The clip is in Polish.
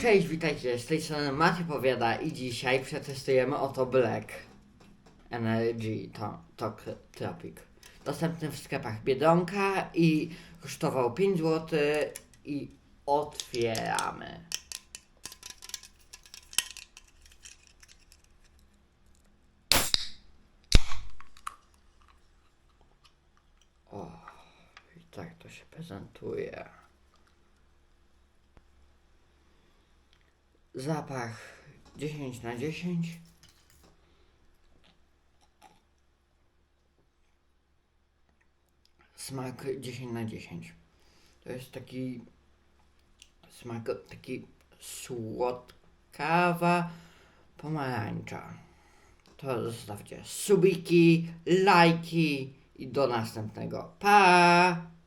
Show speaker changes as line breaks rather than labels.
Cześć, witajcie, z tej strony Maty powiada i dzisiaj przetestujemy oto Black Energy Talk Tropic. Dostępny w sklepach Biedronka i kosztował 5 zł i otwieramy. O, i tak to się prezentuje. Zapach 10 na 10. Smak 10 na 10. To jest taki smak taki słodkawa pomarańcza. To zostawcie subiki, lajki i do następnego. Pa!